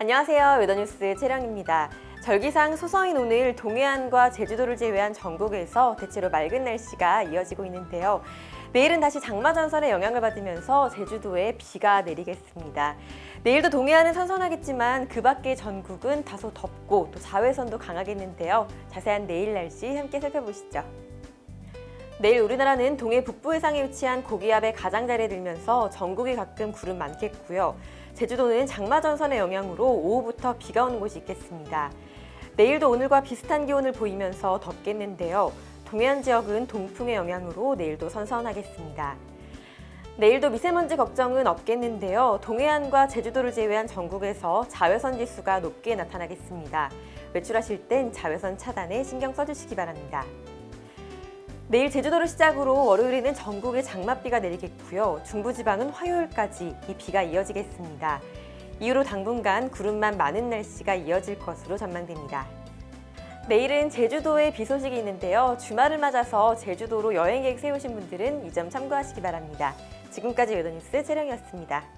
안녕하세요. 웨더뉴스 채령입니다. 절기상 소성인 오늘 동해안과 제주도를 제외한 전국에서 대체로 맑은 날씨가 이어지고 있는데요. 내일은 다시 장마 전선의 영향을 받으면서 제주도에 비가 내리겠습니다. 내일도 동해안은 선선하겠지만 그 밖의 전국은 다소 덥고 또 자외선도 강하겠는데요. 자세한 내일 날씨 함께 살펴보시죠. 내일 우리나라는 동해 북부 해상에 위치한 고기압의 가장자리에 들면서 전국이 가끔 구름 많겠고요. 제주도는 장마 전선의 영향으로 오후부터 비가 오는 곳이 있겠습니다. 내일도 오늘과 비슷한 기온을 보이면서 덥겠는데요. 동해안 지역은 동풍의 영향으로 내일도 선선하겠습니다. 내일도 미세먼지 걱정은 없겠는데요. 동해안과 제주도를 제외한 전국에서 자외선 지수가 높게 나타나겠습니다. 외출하실 땐 자외선 차단에 신경 써주시기 바랍니다. 내일 제주도를 시작으로 월요일에는 전국에 장맛비가 내리겠고요. 중부지방은 화요일까지 이 비가 이어지겠습니다. 이후로 당분간 구름만 많은 날씨가 이어질 것으로 전망됩니다. 내일은 제주도에 비 소식이 있는데요. 주말을 맞아서 제주도로 여행 계획 세우신 분들은 이 점 참고하시기 바랍니다. 지금까지 웨더뉴스 채령이었습니다.